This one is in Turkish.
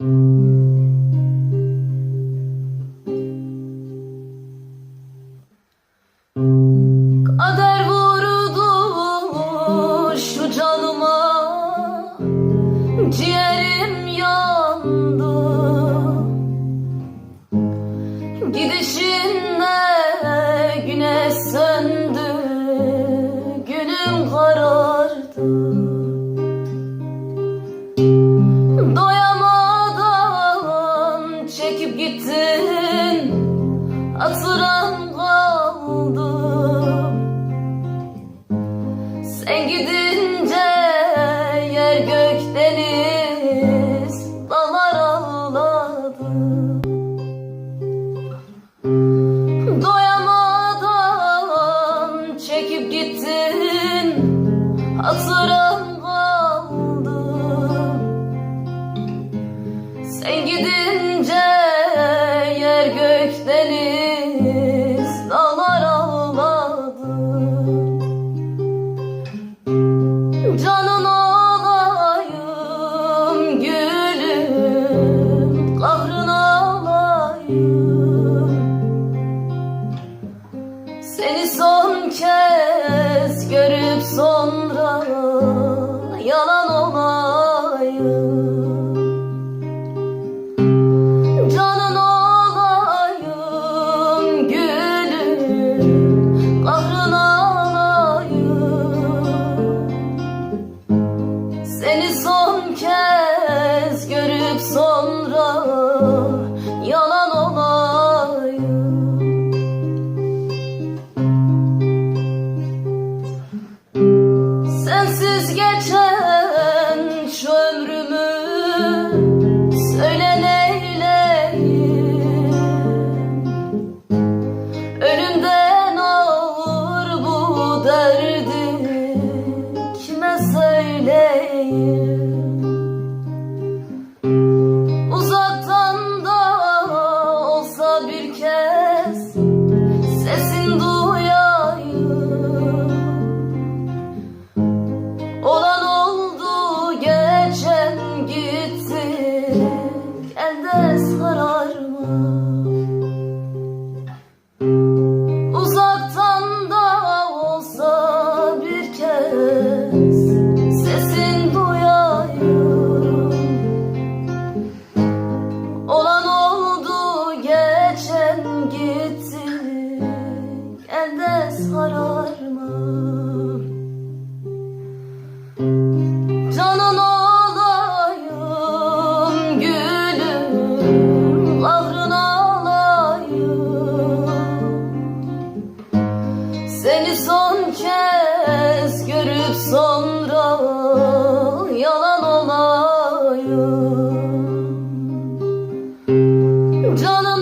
thank you. hatıram kaldı. Sen gidince yer gök deniz dağlar ağladı. Canın olayım gülüm kahrın olayım Seni son kez Görüp sonra yalan olayım. Canın olayım gülüm Kahrın alayım. Seni son kez görüp sonra Sensiz geçer. sonra yalan olayım. Canım